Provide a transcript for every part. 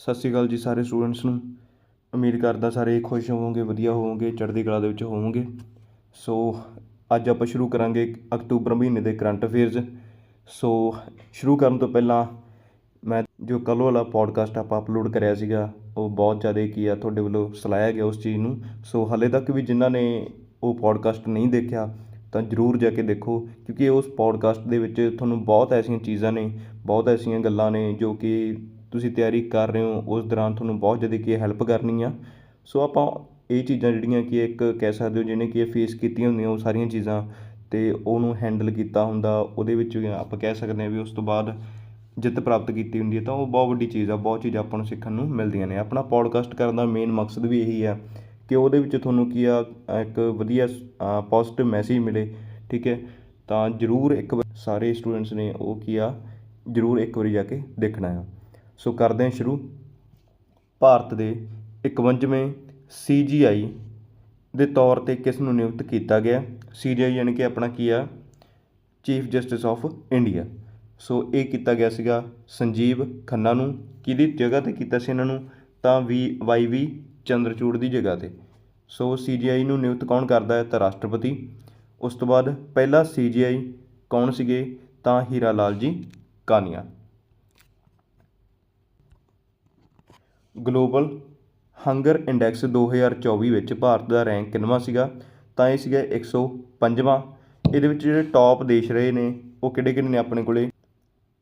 ਸਤਿ ਸ਼੍ਰੀ ਅਕਾਲ ਜੀ ਸਾਰੇ ਸਟੂਡੈਂਟਸ ਨੂੰ। ਉਮੀਦ ਕਰਦਾ ਸਾਰੇ ਖੁਸ਼ ਹੋਵੋਗੇ, ਵਧੀਆ ਹੋਵੋਗੇ, ਚੜ੍ਹਦੀ ਕਲਾ ਦੇ ਵਿੱਚ ਹੋਵੋਗੇ। ਸੋ ਅੱਜ ਆਪਾਂ ਸ਼ੁਰੂ ਕਰਾਂਗੇ ਅਕਤੂਬਰ ਮਹੀਨੇ ਦੇ ਕਰੰਟ ਅਫੇਅਰਸ। ਸੋ ਸ਼ੁਰੂ ਕਰਨ ਤੋਂ ਪਹਿਲਾਂ ਮੈਂ ਜੋ ਕੱਲ੍ਹ ਵਾਲਾ ਪੋਡਕਾਸਟ ਆਪਾਂ ਅਪਲੋਡ ਕਰਿਆ ਸੀਗਾ, ਉਹ ਬਹੁਤ ਜ਼ਿਆਦਾ ਕੀ ਆ, ਤੁਹਾਡੇ ਵੱਲੋਂ ਸਲਾਹਿਆ ਗਿਆ ਉਸ ਚੀਜ਼ ਨੂੰ। ਸੋ ਹਾਲੇ ਤੱਕ ਵੀ ਜਿਨ੍ਹਾਂ ਨੇ ਉਹ ਪੋਡਕਾਸਟ ਨਹੀਂ ਦੇਖਿਆ, ਤਾਂ ਜ਼ਰੂਰ ਜਾ ਕੇ ਦੇਖੋ, ਕਿਉਂਕਿ ਉਸ ਪੋਡਕਾਸਟ ਦੇ ਵਿੱਚ ਤੁਹਾਨੂੰ ਬਹੁਤ ਐਸੀਆਂ ਚੀਜ਼ਾਂ ਨੇ, ਬਹੁਤ ਐਸੀਆਂ ਗੱਲਾਂ ਨੇ ਜੋ ਕਿ ਤੁਸੀਂ ਤਿਆਰੀ ਕਰ ਰਹੇ ਹੋ, ਉਸ ਦੌਰਾਨ ਤੁਹਾਨੂੰ ਬਹੁਤ ਜ਼ਿਆਦਾ ਕੀ ਹੈਲਪ ਕਰਨੀ ਆ ਸੋ ਆਪਾਂ ਇਹ ਚੀਜ਼ਾਂ ਜਿਹੜੀਆਂ ਕਿ ਇੱਕ ਕਹਿ ਸਕਦੇ ਹੋ, ਜਿਹਨੇ ਕਿ ਫੇਸ ਕੀਤੀਆਂ ਹੁੰਦੀਆਂ, ਉਹ ਸਾਰੀਆਂ ਚੀਜ਼ਾਂ ਅਤੇ ਉਹਨੂੰ ਹੈਂਡਲ ਕੀਤਾ ਹੁੰਦਾ, ਉਹਦੇ ਵਿੱਚ ਆਪਾਂ ਕਹਿ ਸਕਦੇ ਹਾਂ ਵੀ ਉਸ ਤੋਂ ਬਾਅਦ ਜਿੱਤ ਪ੍ਰਾਪਤ ਕੀਤੀ ਹੁੰਦੀ ਹੈ, ਤਾਂ ਉਹ ਬਹੁਤ ਵੱਡੀ ਚੀਜ਼ ਆ, ਬਹੁਤ ਚੀਜ਼ ਆਪਾਂ ਨੂੰ ਸਿੱਖਣ ਨੂੰ ਮਿਲਦੀਆਂ ਨੇ। ਆਪਣਾ ਪੋਡਕਾਸਟ ਕਰਨ ਦਾ ਮੇਨ ਮਕਸਦ ਵੀ ਇਹੀ ਆ ਕਿ ਉਹਦੇ ਵਿੱਚ ਤੁਹਾਨੂੰ ਕੀ ਆ, ਇੱਕ ਵਧੀਆ ਪੋਜ਼ਿਟਿਵ ਮੈਸੇਜ ਮਿਲੇ, ਠੀਕ ਹੈ? ਤਾਂ ਜ਼ਰੂਰ ਇੱਕ ਸਾਰੇ ਸਟੂਡੈਂਟਸ ਨੇ ਉਹ ਕੀ ਆ, ਜ਼ਰੂਰ ਇੱਕ ਵਾਰੀ ਜਾ ਕੇ ਦੇਖਣਾ ਆ। ਸੋ ਕਰਦੇ ਹਾਂ ਸ਼ੁਰੂ। ਭਾਰਤ ਦੇ 51ਵੇਂ ਸੀਜੀਆਈ ਦੇ ਤੌਰ ਤੇ ਕਿਸ ਨੂੰ ਨਿਯੁਕਤ ਕੀਤਾ ਗਿਆ? ਸੀਜੀਆਈ ਯਾਨੀ ਕਿ ਆਪਣਾ ਕੀ ਆ? Chief justice of India. So ਇਹ ਕੀਤਾ ਗਿਆ ਸੀਗਾ ਸੰਜੀਵ ਖੰਨਾ ਨੂੰ। ਕਿਹਦੀ ਜਗ੍ਹਾ ਤੇ ਕੀਤਾ ਸੀ ਇਹਨਾਂ ਨੂੰ? ਤਾਂ ਵੀ ਵਾਈ ਵੀ ਚੰਦਰਚੂੜ ਦੀ ਜਗ੍ਹਾ ਤੇ। ਸੋ ਸੀਜੀਆਈ ਨੂੰ ਨਿਯੁਕਤ ਕੌਣ ਕਰਦਾ ਹੈ? ਤਾਂ ਰਾਸ਼ਟਰਪਤੀ। ਉਸ ਤੋਂ ਬਾਅਦ ਪਹਿਲਾ ਸੀਜੀਆਈ ਕੌਣ ਸੀਗੇ? ਤਾਂ Hira Lal ji Kania. Global hunger index 2024 ਵਿੱਚ ਭਾਰਤ ਦਾ ਰੈਂਕ ਕਿੰਨਵਾਂ ਸੀਗਾ? ਤਾਂ ਇਹ ਸੀਗਾ 105ਵਾਂ ਇਹਦੇ ਵਿੱਚ ਜਿਹੜੇ ਟੌਪ ਦੇਸ਼ ਰਹੇ ਨੇ, ਉਹ ਕਿਹੜੇ ਕਿਹੜੇ ਨੇ ਆਪਣੇ ਕੋਲੇ?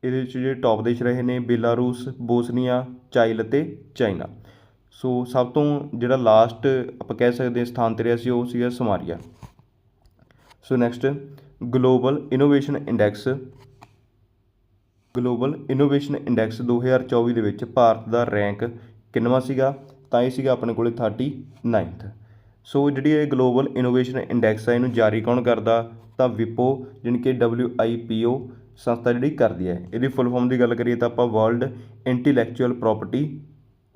ਇਹਦੇ ਵਿੱਚ ਜਿਹੜੇ ਟੌਪ ਦੇਸ਼ ਰਹੇ ਨੇ, ਬੇਲਾਰੂਸ, ਬੋਸਨੀਆ ਚਾਈਲ ਅਤੇ ਚਾਈਨਾ। ਸੋ ਸਭ ਤੋਂ ਜਿਹੜਾ ਲਾਸਟ ਆਪਾਂ ਕਹਿ ਸਕਦੇ ਹਾਂ ਸਥਾਨ ਤੇ ਰਿਹਾ ਸੀ, ਉਹ ਸੀਗਾ Samariya so next global innovation index global innovation index 2024 ਦੇ ਵਿੱਚ ਭਾਰਤ ਦਾ ਰੈਂਕ ਕਿੰਨਵਾਂ ਸੀਗਾ? ਤਾਂ ਇਹ ਸੀਗਾ ਆਪਣੇ ਕੋਲੇ 39th ਸੋ ਜਿਹੜੀ ਇਹ ਗਲੋਬਲ ਇਨੋਵੇਸ਼ਨ ਇੰਡੈਕਸ ਹੈ ਇਹਨੂੰ ਜਾਰੀ ਕੌਣ ਕਰਦਾ? ਤਾਂ ਵਿਪੋ ਜਾਣੀ ਕਿ ਡਬਲਯੂ ਆਈ ਪੀ ਓ ਸੰਸਥਾ ਜਿਹੜੀ ਕਰਦੀ ਹੈ। ਇਹਦੀ ਫੁੱਲ ਫਾਰਮ ਦੀ ਗੱਲ ਕਰੀਏ ਤਾਂ ਆਪਾਂ ਵਰਲਡ ਇੰਟੈਲੈਕਚੁਅਲ ਪ੍ਰਾਪਰਟੀ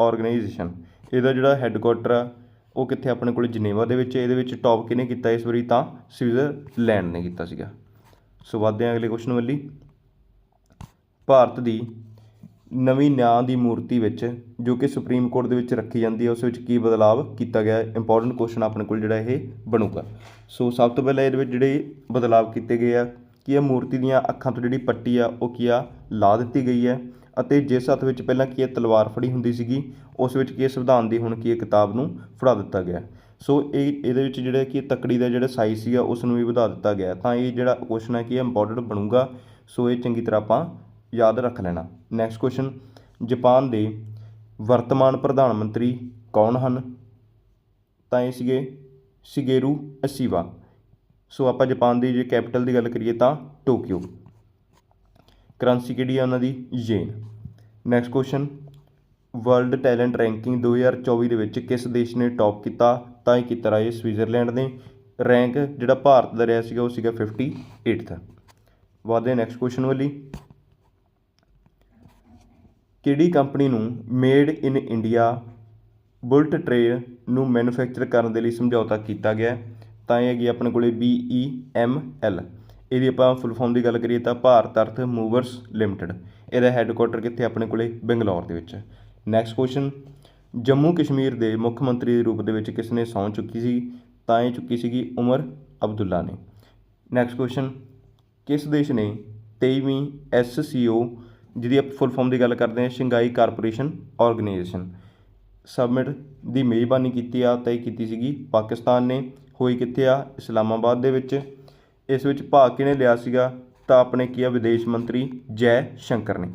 ਆਰਗੇਨਾਈਜੇਸ਼ਨ ਇਹਦਾ ਜਿਹੜਾ ਹੈੱਡਕੁਆਟਰ ਆ, ਉਹ ਕਿੱਥੇ ਆਪਣੇ ਕੋਲ ਜਨੇਵਾ ਦੇ ਵਿੱਚ ਇਹਦੇ ਵਿੱਚ ਟੌਪ ਕਿਹਨੇ ਕੀਤਾ ਇਸ ਵਾਰੀ? ਤਾਂ ਸਵਿਟਜ਼ਰਲੈਂਡ ਨੇ ਕੀਤਾ ਸੀਗਾ। ਸੋ ਵਧਦੇ ਹਾਂ ਅਗਲੇ ਕੁਐਸਚਨ ਵੱਲੀ ਭਾਰਤ ਦੀ ਨਵੀਂ ਨਿਆਂ ਦੀ ਮੂਰਤੀ ਵਿੱਚ, ਜੋ ਕਿ ਸੁਪਰੀਮ ਕੋਰਟ ਦੇ ਵਿੱਚ ਰੱਖੀ ਜਾਂਦੀ ਹੈ, ਉਸ ਵਿੱਚ ਕੀ ਬਦਲਾਵ ਕੀਤਾ ਗਿਆ ਹੈ ਇੰਪੋਰਟੈਂਟ ਕੁਐਸਚਨ ਆਪਣੇ ਕੋਲ ਜਿਹੜਾ ਇਹ ਬਣੂਗਾ। ਸੋ ਸਭ ਤੋਂ ਪਹਿਲਾਂ ਇਹਦੇ ਵਿੱਚ ਜਿਹੜੇ ਬਦਲਾਵ ਕੀਤੇ ਗਏ ਆ, ਕਿ ਇਹ ਮੂਰਤੀ ਦੀਆਂ ਅੱਖਾਂ ਤੋਂ ਜਿਹੜੀ ਪੱਟੀ ਆ, ਉਹ ਕੀ ਆ, ਲਾ ਦਿੱਤੀ ਗਈ ਹੈ? ਅਤੇ ਜਿਸ ਹੱਥ ਵਿੱਚ ਪਹਿਲਾਂ ਕੀ ਇਹ ਤਲਵਾਰ ਫੜੀ ਹੁੰਦੀ ਸੀਗੀ, ਉਸ ਵਿੱਚ ਕੀ ਸੰਵਿਧਾਨ ਦੀ ਹੁਣ ਕੀ ਇਹ ਕਿਤਾਬ ਨੂੰ ਫੜਾ ਦਿੱਤਾ ਗਿਆ? ਸੋ ਇਹ, ਇਹਦੇ ਵਿੱਚ ਜਿਹੜਾ ਕਿ ਤੱਕੜੀ ਦਾ ਜਿਹੜਾ ਸਾਈਜ਼ ਸੀਗਾ, ਉਸ ਨੂੰ ਵੀ ਵਧਾ ਦਿੱਤਾ ਗਿਆ। ਤਾਂ ਇਹ ਜਿਹੜਾ ਕੁਐਸਚਨ ਹੈ, ਕਿ ਇਹ ਇੰਪੋਰਟੈਂਟ ਬਣੂਗਾ? ਸੋ ਇਹ ਚੰਗੀ ਤਰ੍ਹਾਂ ਆਪਾਂ ਯਾਦ ਰੱਖ ਲੈਣਾ। ਨੈਕਸਟ ਕੁਐਸਚਨ ਜਾਪਾਨ ਦੇ ਵਰਤਮਾਨ ਪ੍ਰਧਾਨ ਮੰਤਰੀ ਕੌਣ ਹਨ? ਤਾਂ ਇਹ ਸੀਗੇ ਸ਼ਿਗੇਰੂ ਅਸੀਵਾ। ਸੋ ਆਪਾਂ ਜਾਪਾਨ ਦੀ ਜੇ ਕੈਪੀਟਲ ਦੀ ਗੱਲ ਕਰੀਏ ਤਾਂ ਟੋਕੀਓ। ਕਰੰਸੀ ਕਿਹੜੀ ਆ ਉਹਨਾਂ ਦੀ? Yen next question world talent ranking 2024 ਦੇ ਵਿੱਚ ਕਿਸ ਦੇਸ਼ ਨੇ ਟੌਪ ਕੀਤਾ? ਤਾਂ ਇਹ ਕੀਤਾ ਰਾਏ ਸਵਿਟਜ਼ਰਲੈਂਡ ਨੇ। ਰੈਂਕ ਜਿਹੜਾ ਭਾਰਤ ਦਾ ਰਿਹਾ ਸੀਗਾ ਉਹ ਸੀਗਾ 58th ਵਾਦੇ ਨੈਕਸਟ ਕੁਐਸਚਨ ਵਾਲੀ। ਕਿਹੜੀ ਕੰਪਨੀ ਨੂੰ made in India bullet train ਨੂੰ ਮੈਨੂਫੈਕਚਰ ਕਰਨ ਦੇ ਲਈ ਸਮਝੌਤਾ ਕੀਤਾ ਗਿਆ ਤਾਂ ਇਹ ਹੈਗੀ ਆਪਣੇ ਕੋਲੇ ਬੀ ਈ ਐਮ ਐਲ। ਇਹਦੀ ਆਪਾਂ ਫੁੱਲ ਫਾਰਮ ਦੀ ਗੱਲ ਕਰੀਏ ਤਾਂ ਭਾਰਤ ਅਰਥ ਮੂਵਰਸ ਲਿਮਟਿਡ। ਇਹਦਾ ਹੈੱਡਕੁਆਟਰ ਕਿੱਥੇ? ਆਪਣੇ ਕੋਲੇ ਬੰਗਲੌਰ ਦੇ ਵਿੱਚ ਨੈਕਸਟ ਕੁਐਸਚਨ ਜੰਮੂ ਕਸ਼ਮੀਰ ਦੇ ਮੁੱਖ ਮੰਤਰੀ ਦੇ ਰੂਪ ਦੇ ਵਿੱਚ ਕਿਸ ਨੇ ਸਹੁੰ ਚੁੱਕੀ ਸੀ? ਤਾਂ ਇਹ ਚੁੱਕੀ ਸੀਗੀ ਉਮਰ ਅਬਦੁੱਲਾ ਨੇ। ਨੈਕਸਟ ਕੁਐਸਚਨ ਕਿਸ ਦੇਸ਼ ਨੇ 23ਵੀਂ ਐਸ ਸੀ ਓ ਜਿਹਦੀ ਆਪਾਂ ਫੁੱਲ ਫਾਰਮ ਦੀ ਗੱਲ ਕਰਦੇ ਹਾਂ ਸ਼ੰਘਾਈ ਕਾਰਪੋਰੇਸ਼ਨ ਆਰਗੇਨਾਈਜੇਸ਼ਨ ਸਬਮਿਟ ਦੀ ਮੇਜ਼ਬਾਨੀ ਕੀਤੀ ਆ ਤਾਂ ਇਹ ਕੀਤੀ ਸੀਗੀ। ਪਾਕਿਸਤਾਨ ਨੇ ਹੋਈ ਕਿੱਥੇ ਆ? ਇਸਲਾਮਾਬਾਦ ਦੇ ਵਿੱਚ। ਇਸ ਵਿੱਚ ਭਾਗ ਕਿਹਨੇ ਲਿਆ ਸੀਗਾ? ਤਾਂ ਆਪਣੇ ਕੀ ਆ? ਵਿਦੇਸ਼ ਮੰਤਰੀ ਜੈ ਸ਼ੰਕਰ ਨੇ।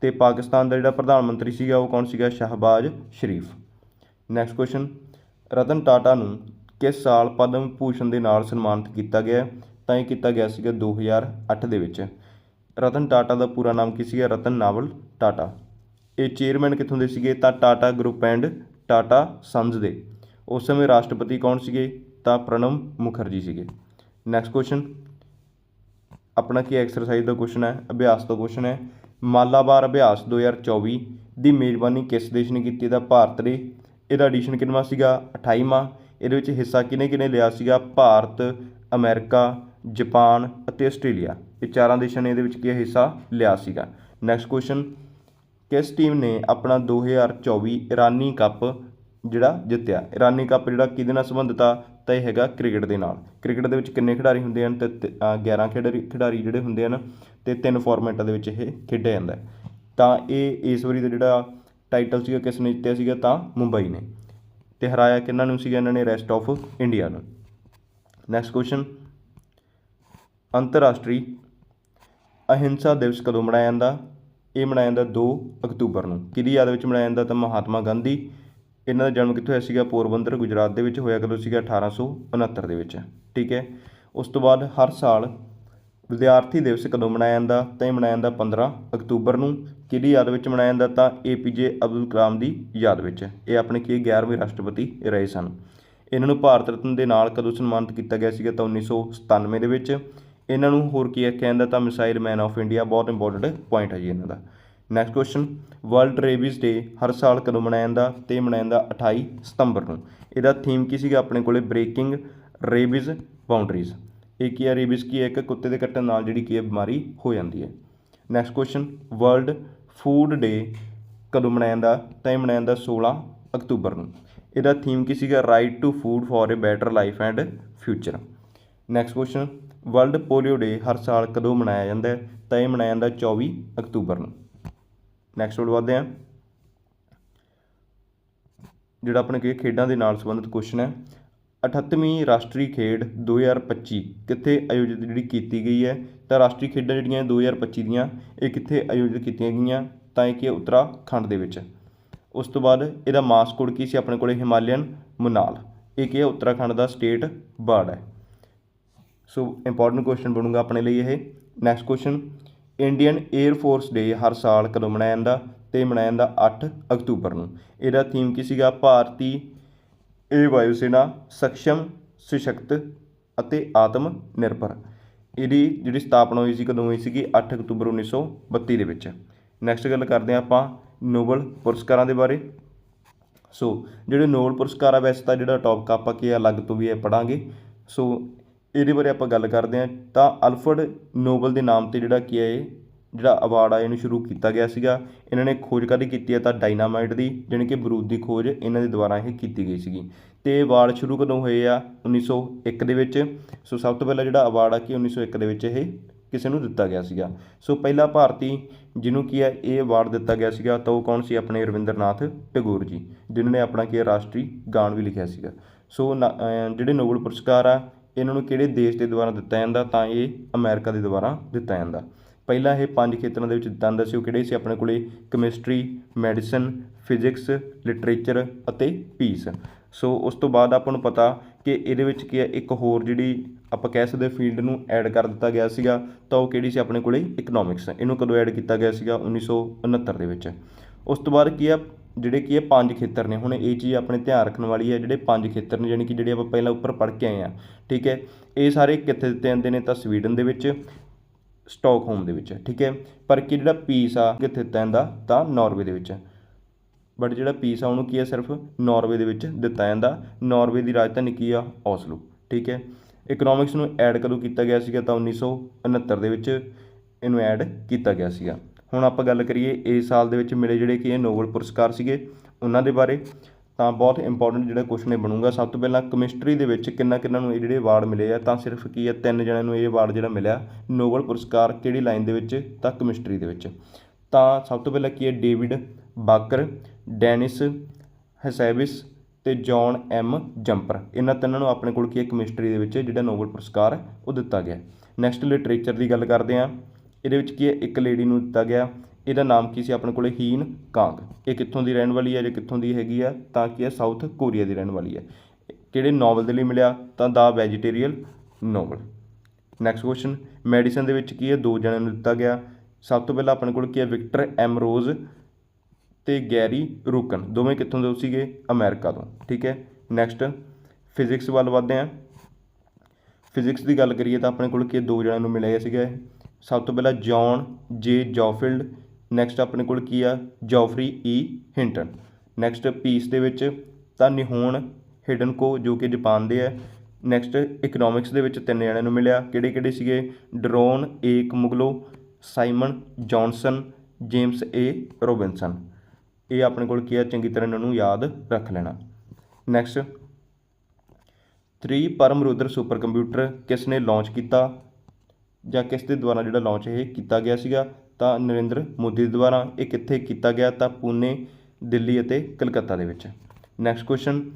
ਤੇ ਪਾਕਿਸਤਾਨ ਦਾ ਜਿਹੜਾ ਪ੍ਰਧਾਨ ਮੰਤਰੀ ਸੀਗਾ, ਉਹ ਕੌਣ ਸੀਗਾ? ਸ਼ਹਬਾਜ਼ ਸ਼ਰੀਫ। ਨੈਕਸਟ ਕੁਐਸਚਨ ਰਤਨ ਟਾਟਾ ਨੂੰ ਕਿਸ ਸਾਲ ਪਦਮ ਭੂਸ਼ਣ ਦੇ ਨਾਲ ਸਨਮਾਨਿਤ ਕੀਤਾ ਗਿਆ? ਤਾਂ ਇਹ ਕੀਤਾ ਗਿਆ ਸੀਗਾ 2008 ਦੇ ਵਿੱਚ। ਰਤਨ ਟਾਟਾ ਦਾ ਪੂਰਾ ਨਾਮ ਕੀ ਸੀਗਾ? ਰਤਨ ਨਾਵਲ ਟਾਟਾ। ਇਹ ਚੇਅਰਮੈਨ ਕਿੱਥੋਂ ਦੇ ਸੀਗੇ? ਤਾਂ Tata group and Tata sons ਦੇ। ਉਸ ਸਮੇਂ ਰਾਸ਼ਟਰਪਤੀ ਕੌਣ ਸੀਗੇ? ਤਾਂ ਪ੍ਰਣਬ ਮੁਖਰਜੀ ਸੀਗੇ। ਨੈਕਸਟ ਕੁਐਸਚਨ ਆਪਣਾ ਕੀ ਐਕਸਰਸਾਈਜ਼ ਦਾ ਕੁਐਸਚਨ ਹੈ? ਅਭਿਆਸ ਦਾ ਕੁਐਸਚਨ ਹੈ। ਮਾਲਾਬਾਰ ਅਭਿਆਸ 2024 ਦੀ ਮੇਜ਼ਬਾਨੀ ਕਿਸ ਦੇਸ਼ ਨੇ ਕੀਤੀ? ਤਾਂ ਭਾਰਤ ਨੇ। ਇਹਦਾ ਐਡੀਸ਼ਨ ਕਿੰਨਵਾਂ ਸੀਗਾ? 28ਵਾਂ ਇਹਦੇ ਵਿੱਚ ਹਿੱਸਾ ਕਿਹਨੇ ਕਿਹਨੇ ਲਿਆ ਸੀਗਾ? ਭਾਰਤ, ਅਮਰੀਕਾ, ਜਾਪਾਨ ਅਤੇ ਆਸਟ੍ਰੇਲੀਆ। ਇਹ ਚਾਰਾਂ ਦੇਸ਼ਾਂ ਨੇ ਇਹਦੇ ਵਿੱਚ ਕੀ ਹਿੱਸਾ ਲਿਆ ਸੀਗਾ। ਨੈਕਸਟ ਕੁਐਸਚਨ ਕਿਸ ਟੀਮ ਨੇ ਆਪਣਾ 2024 ਇਰਾਨੀ ਕੱਪ ਜਿਹੜਾ ਜਿੱਤਿਆ? ਇਰਾਨੀ ਕੱਪ ਜਿਹੜਾ ਕਿਹਦੇ ਨਾਲ ਸੰਬੰਧਿਤ ਆ? ਤਾਂ ਇਹ ਹੈਗਾ ਕ੍ਰਿਕਟ ਦੇ ਨਾਲ। ਕ੍ਰਿਕਟ ਦੇ ਵਿੱਚ ਕਿੰਨੇ ਖਿਡਾਰੀ ਹੁੰਦੇ ਹਨ? ਤੇ ਤ- ਅ, 11 ਖਿਡਾਰੀ ਖਿਡਾਰੀ ਜਿਹੜੇ ਹੁੰਦੇ ਹਨ ਤੇ ਤਿੰਨ ਫਾਰਮੈਟਾਂ ਦੇ ਵਿੱਚ ਇਹ ਖੇਡਿਆ ਜਾਂਦਾ ਤਾਂ ਇਹ ਇਸ ਵਾਰੀ ਦਾ ਜਿਹੜਾ ਟਾਈਟਲ ਸੀਗਾ ਕਿਸ ਨੇ ਜਿੱਤਿਆ ਸੀਗਾ? ਤਾਂ ਮੁੰਬਈ ਨੇ। ਤੇ ਹਰਾਇਆ ਕਿਹਨਾਂ ਨੂੰ ਸੀਗਾ? ਇਹਨਾਂ ਨੇ ਰੈਸਟ ਆਫ ਇੰਡੀਆ ਨੂੰ। ਨੈਕਸਟ ਕੁਐਸਚਨ ਅੰਤਰਰਾਸ਼ਟਰੀ ਅਹਿੰਸਾ ਦਿਵਸ ਕਦੋਂ ਮਨਾਇਆ ਜਾਂਦਾ? ਇਹ ਮਨਾਇਆ ਜਾਂਦਾ 2 ਅਕਤੂਬਰ ਨੂੰ। ਕਿਹਦੀ ਯਾਦ ਵਿੱਚ ਮਨਾਇਆ ਜਾਂਦਾ ਤਾਂ ਮਹਾਤਮਾ ਗਾਂਧੀ? ਇਹਨਾਂ ਦਾ ਜਨਮ ਕਿੱਥੇ ਹੋਇਆ ਸੀਗਾ? ਪੋਰਬੰਦਰ, ਗੁਜਰਾਤ ਦੇ ਵਿੱਚ ਹੋਇਆ ਕਦੋਂ ਸੀਗਾ? 1869 ਦੇ ਵਿੱਚ। ਠੀਕ ਹੈ। ਉਸ ਤੋਂ ਬਾਅਦ ਹਰ ਸਾਲ ਵਿਦਿਆਰਥੀ ਦਿਵਸ ਕਦੋਂ ਮਨਾਇਆ ਜਾਂਦਾ? ਤਾਂ ਇਹ ਮਨਾਇਆ ਜਾਂਦਾ 15 ਅਕਤੂਬਰ ਨੂੰ। ਕਿਹਦੀ ਯਾਦ ਵਿੱਚ ਮਨਾਇਆ ਜਾਂਦਾ ਤਾਂ ਏਪੀਜੇ ਅਬਦੁਲ ਕਲਾਮ ਦੀ ਯਾਦ ਵਿੱਚ। ਇਹ ਆਪਣੇ ਕੀ 11ਵੇਂ ਰਾਸ਼ਟਰਪਤੀ ਰਹੇ ਸਨ? ਇਹਨਾਂ ਨੂੰ ਭਾਰਤ ਰਤਨ ਦੇ ਨਾਲ ਕਦੋਂ ਸਨਮਾਨਿਤ ਕੀਤਾ ਗਿਆ ਸੀਗਾ? ਤਾਂ 1997 ਦੇ ਵਿੱਚ। ਇਹਨਾਂ ਨੂੰ ਹੋਰ ਕੀ ਆਖਿਆ ਜਾਂਦਾ ਤਾਂ ਮਿਸਾਈਲ ਮੈਨ ਆਫ ਇੰਡੀਆ ਬਹੁਤ ਇੰਪੋਰਟੈਂਟ ਪੁਆਇੰਟ ਹੈ ਜੀ ਇਹਨਾਂ ਦਾ। Next question world rabies day ਹਰ ਸਾਲ ਕਦੋਂ ਮਨਾਇਆ ਜਾਂਦਾ? ਤੇ ਇਹ ਮਨਾਇਆ ਜਾਂਦਾ 28 ਸਤੰਬਰ ਨੂੰ। ਇਹਦਾ ਥੀਮ ਕੀ ਸੀਗਾ? ਆਪਣੇ ਕੋਲੇ ਬ੍ਰੇਕਿੰਗ ਰੇਬੀਜ਼ ਬਾਉਂਡਰੀਜ਼ ਇਹ ਕੀ ਹੈ? ਰੇਬੀਜ਼ ਕੀ ਹੈ? ਇੱਕ ਕੁੱਤੇ ਦੇ ਕੱਟਣ ਨਾਲ ਜਿਹੜੀ ਕੀ ਹੈ, ਬਿਮਾਰੀ ਹੋ ਜਾਂਦੀ ਹੈ। Next question world food day ਕਦੋਂ ਮਨਾਇਆ ਜਾਂਦਾ? ਤਾਂ ਇਹ ਮਨਾਇਆ ਜਾਂਦਾ 16 ਅਕਤੂਬਰ ਨੂੰ। ਇਹਦਾ ਥੀਮ ਕੀ ਸੀਗਾ? Right to food for a better life and future next question world polio day ਹਰ ਸਾਲ ਕਦੋਂ ਮਨਾਇਆ ਜਾਂਦਾ ਹੈ? ਤਾਂ ਇਹ ਮਨਾਇਆ ਜਾਂਦਾ 24 ਅਕਤੂਬਰ ਨੂੰ। ਨੈਕਸਟ ਵਰਡ ਵਧਦੇ ਹਾਂ। ਜਿਹੜਾ ਆਪਣੇ ਕੀ ਖੇਡਾਂ ਦੇ ਨਾਲ ਸੰਬੰਧਿਤ ਕੁਐਸਚਨ ਹੈ। 38ਵੀਂ ਰਾਸ਼ਟਰੀ ਖੇਡ 2025 ਕਿੱਥੇ ਆਯੋਜਿਤ ਜਿਹੜੀ ਕੀਤੀ ਗਈ ਹੈ? ਤਾਂ ਰਾਸ਼ਟਰੀ ਖੇਡਾਂ ਜਿਹੜੀਆਂ 2025 ਦੀਆਂ, ਇਹ ਕਿੱਥੇ ਆਯੋਜਿਤ ਕੀਤੀਆਂ ਗਈਆਂ? ਤਾਂ ਇਹ ਕੀ ਹੈ? ਉੱਤਰਾਖੰਡ ਦੇ ਵਿੱਚ। ਉਸ ਤੋਂ ਬਾਅਦ ਇਹਦਾ ਮਾਸਕੋਡ ਕੀ ਸੀ? ਆਪਣੇ ਕੋਲੇ ਹਿਮਾਲਯਨ ਮਨਾਲ। ਇਹ ਕੀ ਹੈ? ਉੱਤਰਾਖੰਡ ਦਾ ਸਟੇਟ ਬਰਡ ਹੈ। ਸੋ ਇੰਪੋਰਟੈਂਟ ਕੁਐਸਚਨ ਬਣੂਗਾ ਆਪਣੇ ਲਈ ਇਹ। Next question Indian air force day ਹਰ ਸਾਲ ਕਦੋਂ ਮਨਾਇਆ ਜਾਂਦਾ? ਤੇ ਮਨਾਇਆ ਜਾਂਦਾ 8 ਅਕਤੂਬਰ ਨੂੰ। ਇਹਦਾ ਥੀਮ ਕੀ ਸੀਗਾ? ਭਾਰਤੀ ਇਹ ਵਾਯੂ ਸੈਨਾ ਸક્ષਮ ਸਸ਼ਕਤ ਅਤੇ ਆਤਮ ਨਿਰਭਰ ਇਹਦੀ ਜਿਹੜੀ ਸਥਾਪਨਾ ਹੋਈ ਸੀ ਕਦੋਂ ਹੋਈ ਸੀਗੀ? 8 ਅਕਤੂਬਰ 1932 ਦੇ ਵਿੱਚ। ਨੈਕਸਟ ਗੱਲ ਕਰਦੇ ਆ ਆਪਾਂ ਨੋਬਲ ਪੁਰਸਕਾਰਾਂ ਦੇ ਬਾਰੇ। ਸੋ, ਜਿਹੜੇ ਨੋਬਲ ਪੁਰਸਕਾਰ ਆ, ਵੈਸੇ ਤਾਂ ਜਿਹੜਾ ਟੌਪਿਕ ਆਪਾਂ ਕੀ ਅਲੱਗ ਤੋਂ ਵੀ ਇਹ ਪੜਾਂਗੇ ਸੋ ਇਹਦੇ ਬਾਰੇ ਆਪਾਂ ਗੱਲ ਕਰਦੇ ਹਾਂ। ਤਾਂ ਅਲਫਰਡ ਨੋਬਲ ਦੇ ਨਾਮ ਤੇ ਜਿਹੜਾ ਕੀ ਹੈ ਇਹ, ਜਿਹੜਾ ਅਵਾਰਡ ਆ, ਇਹਨੂੰ ਸ਼ੁਰੂ ਕੀਤਾ ਗਿਆ ਸੀਗਾ। ਇਹਨਾਂ ਨੇ ਖੋਜ ਕਾਹਦੀ ਕੀਤੀ ਹੈ ਤਾਂ ਡਾਇਨਾਮਾਈਟ ਦੀ, ਜਾਣੀ ਕਿ ਬਰੂਦ ਦੀ ਖੋਜ ਇਹਨਾਂ ਦੇ ਦੁਆਰਾ ਇਹ ਕੀਤੀ ਗਈ ਸੀਗੀ। ਤੇ ਅਵਾਰਡ ਸ਼ੁਰੂ ਕਦੋਂ ਹੋਏ ਆ? 1901 ਦੇ ਵਿੱਚ। ਸੋ ਸਭ ਤੋਂ ਪਹਿਲਾਂ ਜਿਹੜਾ ਅਵਾਰਡ ਆ ਕਿ 1901 ਦੇ ਵਿੱਚ ਇਹ ਕਿਸੇ ਨੂੰ ਦਿੱਤਾ ਗਿਆ ਸੀਗਾ। ਸੋ ਪਹਿਲਾ ਭਾਰਤੀ ਜਿਹਨੂੰ ਕੀ ਹੈ, ਇਹ ਅਵਾਰਡ ਦਿੱਤਾ ਗਿਆ ਸੀਗਾ ਤਾਂ ਉਹ ਕੌਣ ਸੀ? ਆਪਣੇ ਰਵਿੰਦਰਨਾਥ ਟੈਗੋਰ ਜੀ, ਜਿਨ੍ਹਾਂ ਨੇ ਆਪਣਾ ਕੀ ਹੈ, ਰਾਸ਼ਟਰੀ ਗਾਣ ਵੀ ਲਿਖਿਆ ਸੀਗਾ। ਸੋ ਨਾ- ਜਿਹੜੇ ਨੋਬਲ ਪੁਰਸਕਾਰ ਆ ਇਹਨਾਂ ਨੂੰ ਕਿਹੜੇ ਦੇਸ਼ ਦੇ ਦੁਆਰਾ ਦਿੱਤਾ ਜਾਂਦਾ ਤਾਂ ਇਹ ਅਮਰੀਕਾ ਦੇ ਦੁਆਰਾ ਦਿੱਤਾ ਜਾਂਦਾ। ਪਹਿਲਾਂ ਇਹ ਪੰਜ ਖੇਤਰਾਂ ਦੇ ਵਿੱਚ ਦਿੱਤਾ ਜਾਂਦਾ ਸੀ, ਉਹ ਕਿਹੜੇ ਸੀ? ਆਪਣੇ ਕੋਲੇ ਕੈਮਿਸਟਰੀ ਮੈਡੀਸਨ ਫਿਜ਼ਿਕਸ ਲਿਟਰੇਚਰ ਅਤੇ ਪੀਸ ਸੋ ਉਸ ਤੋਂ ਬਾਅਦ ਆਪਾਂ ਨੂੰ ਪਤਾ ਕਿ ਇਹਦੇ ਵਿੱਚ ਕੀ ਹੈ, ਇੱਕ ਹੋਰ ਜਿਹੜੀ ਆਪਾਂ ਕਹਿ ਸਕਦੇ ਫੀਲਡ ਨੂੰ ਐਡ ਕਰ ਦਿੱਤਾ ਗਿਆ ਸੀਗਾ, ਤਾਂ ਉਹ ਕਿਹੜੀ ਸੀ? ਆਪਣੇ ਕੋਲੇ ਇਕਨੋਮਿਕਸ ਇਹਨੂੰ ਕਦੋਂ ਐਡ ਕੀਤਾ ਗਿਆ ਸੀਗਾ? 1969 ਦੇ ਵਿੱਚ। ਉਸ ਤੋਂ ਬਾਅਦ ਕੀ ਆ ਜਿਹੜੇ ਕੀ ਹੈ ਪੰਜ ਖੇਤਰ ਨੇ। ਹੁਣ ਇਹ ਚੀਜ਼ ਆਪਣੇ ਧਿਆਨ ਰੱਖਣ ਵਾਲੀ ਹੈ, ਜਿਹੜੇ ਪੰਜ ਖੇਤਰ ਨੇ ਯਾਨੀ ਕਿ ਜਿਹੜੇ ਆਪਾਂ ਪਹਿਲਾਂ ਉੱਪਰ ਪੜ੍ਹ ਕੇ ਆਏ ਆ ਠੀਕ ਹੈ? ਇਹ ਸਾਰੇ ਕਿੱਥੇ ਦਿੱਤੇ ਜਾਂਦੇ ਨੇ? ਤਾਂ ਸਵੀਡਨ ਦੇ ਵਿੱਚ, ਸਟਾਕਹੋਮ ਦੇ ਵਿੱਚ। ਠੀਕ ਹੈ? ਪਰ ਕਿ ਜਿਹੜਾ ਪੀਸ ਆ, ਕਿੱਥੇ ਦਿੱਤਾ ਜਾਂਦਾ? ਤਾਂ ਨਾਰਵੇ ਦੇ ਵਿੱਚ। ਬਟ ਜਿਹੜਾ ਪੀਸ ਆ, ਉਹਨੂੰ ਕੀ ਹੈ ਸਿਰਫ ਨਾਰਵੇ ਦੇ ਵਿੱਚ ਦਿੱਤਾ ਜਾਂਦਾ। ਨਾਰਵੇ ਦੀ ਰਾਜਧਾਨੀ ਕੀ ਆ? ਔਸਲੋ ਠੀਕ ਹੈ? ਇਕਨੋਮਿਕਸ ਨੂੰ ਐਡ ਕਦੋਂ ਕੀਤਾ ਗਿਆ ਸੀਗਾ? ਤਾਂ 1969 ਦੇ ਵਿੱਚ ਇਹਨੂੰ ਐਡ ਕੀਤਾ ਗਿਆ ਸੀਗਾ। ਹੁਣ ਆਪਾਂ ਗੱਲ ਕਰੀਏ ਇਸ ਸਾਲ ਦੇ ਵਿੱਚ ਮਿਲੇ ਜਿਹੜੇ ਕਿ ਇਹ ਨੋਬਲ ਪੁਰਸਕਾਰ ਸੀਗੇ ਉਹਨਾਂ ਦੇ ਬਾਰੇ ਤਾਂ ਬਹੁਤ ਇੰਪੋਰਟੈਂਟ ਜਿਹੜਾ ਕੁਐਸਚਨ ਇਹ ਬਣੂਗਾ। ਸਭ ਤੋਂ ਪਹਿਲਾਂ ਕੈਮਿਸਟਰੀ ਦੇ ਵਿੱਚ ਕਿੰਨਾ ਕਿੰਨਾ ਨੂੰ ਇਹ ਜਿਹੜੇ ਅਵਾਰਡ ਮਿਲੇ ਆ ਤਾਂ ਸਿਰਫ ਕੀ ਹੈ ਤਿੰਨ ਜਣਿਆਂ ਨੂੰ ਇਹ ਅਵਾਰਡ ਜਿਹੜਾ ਮਿਲਿਆ ਨੋਬਲ ਪੁਰਸਕਾਰ ਕਿਹੜੀ ਲਾਈਨ ਦੇ ਵਿੱਚ ਤਾਂ ਕੈਮਿਸਟਰੀ ਦੇ ਵਿੱਚ। ਤਾਂ ਸਭ ਤੋਂ ਪਹਿਲਾਂ ਕੀ ਹੈ ਡੇਵਿਡ ਬਾਕਰ ਡੈਨਿਸ ਹਸੈਬਿਸ ਤੇ ਜੌਨ ਐਮ ਜੰਪਰ। ਇਹਨਾਂ ਤਿੰਨਾਂ ਨੂੰ ਆਪਣੇ ਕੋਲ ਕੀ ਹੈ ਕੈਮਿਸਟਰੀ ਦੇ ਵਿੱਚ ਜਿਹੜਾ ਨੋਬਲ ਪੁਰਸਕਾਰ ਹੈ, ਉਹ ਦਿੱਤਾ ਗਿਆ। ਨੈਕਸਟ ਲਿਟਰੇਚਰ ਦੀ ਗੱਲ ਕਰਦੇ ਹਾਂ। ਇਹਦੇ ਵਿੱਚ ਕੀ ਹੈ? ਇੱਕ ਲੇਡੀ ਨੂੰ ਦਿੱਤਾ ਗਿਆ। ਇਹਦਾ ਨਾਮ ਕੀ ਸੀ? ਆਪਣੇ ਕੋਲੇ ਹੀਨ ਕਾਂਗ। ਇਹ ਕਿੱਥੋਂ ਦੀ ਰਹਿਣ ਵਾਲੀ ਹੈ ਜਾਂ ਕਿੱਥੋਂ ਦੀ ਹੈਗੀ ਆ ਤਾਂ ਕੀ ਹੈ? ਸਾਊਥ ਕੋਰੀਆ ਦੀ ਰਹਿਣ ਵਾਲੀ ਹੈ। ਕਿਹੜੇ ਨੋਵਲ ਦੇ ਲਈ ਮਿਲਿਆ? ਤਾਂ the vegetarian novel next question medicine ਦੇ ਵਿੱਚ ਕੀ ਹੈ? ਦੋ ਜਣਿਆਂ ਨੂੰ ਦਿੱਤਾ ਗਿਆ। ਸਭ ਤੋਂ ਪਹਿਲਾਂ ਆਪਣੇ ਕੋਲ ਕੀ ਹੈ? ਵਿਕਟਰ ਐਮ ਰੋਜ਼ ਤੇ ਗੈਰੀ ਰੂਕਨ ਦੋਵੇਂ ਕਿੱਥੋਂ ਦੇ ਸੀਗੇ? ਅਮਰੀਕਾ ਤੋਂ। ਠੀਕ ਹੈ? ਨੈਕਸਟ ਫਿਜ਼ਿਕਸ ਵੱਲ ਵਧਦੇ ਹਾਂ। ਫਿਜ਼ਿਕਸ ਦੀ ਗੱਲ ਕਰੀਏ ਤਾਂ ਆਪਣੇ ਕੋਲ ਕੀ ਦੋ ਜਣਿਆਂ ਨੂੰ ਮਿਲਿਆ ਸੀਗਾ ਸਭ ਤੋਂ ਪਹਿਲਾਂ ਜੌਨ ਜੇ ਜੌਫਿਲਡ ਨੈਕਸਟ ਆਪਣੇ ਕੋਲ ਕੀ ਆ? ਜੌਫਰੀ ਈ ਹਿੰਟਨ। ਨੈਕਸਟ ਪੀਸ ਦੇ ਵਿੱਚ ਤਾਂ ਨਿਹੋਨ ਹਿਡਨਕੋ ਜੋ ਕਿ ਜਾਪਾਨ ਦੇ ਹੈ। ਨੈਕਸਟ ਇਕਨੋਮਿਕਸ ਦੇ ਵਿੱਚ ਤਿੰਨ ਜਣਿਆਂ ਨੂੰ ਮਿਲਿਆ। ਕਿਹੜੇ ਕਿਹੜੇ ਸੀਗੇ? Daron, Acemoglu, Simon Johnson, James A Robinson. ਇਹ ਆਪਣੇ ਕੋਲ ਕੀ ਹੈ ਚੰਗੀ ਤਰ੍ਹਾਂ ਇਹਨਾਂ ਨੂੰ ਯਾਦ ਰੱਖ ਲੈਣਾ। ਨੈਕਸਟ 3 ਪਰਮਰੁਦਰ ਸੁਪਰ ਕੰਪਿਊਟਰ ਕਿਸ ਨੇ ਲਾਂਚ ਕੀਤਾ? ਜਾਂ ਕਿਸ ਦੇ ਦੁਆਰਾ ਜਿਹੜਾ ਲਾਂਚ ਇਹ ਕੀਤਾ ਗਿਆ ਸੀਗਾ, ਤਾਂ ਨਰਿੰਦਰ ਮੋਦੀ ਦੇ ਦੁਆਰਾ ਇਹ ਕਿੱਥੇ ਕੀਤਾ ਗਿਆ, ਤਾਂ ਪੂਨੇ ਦਿੱਲੀ ਅਤੇ ਕਲਕੱਤਾ ਦੇ ਵਿੱਚ। ਨੈਕਸਟ ਕੁਐਸਚਨ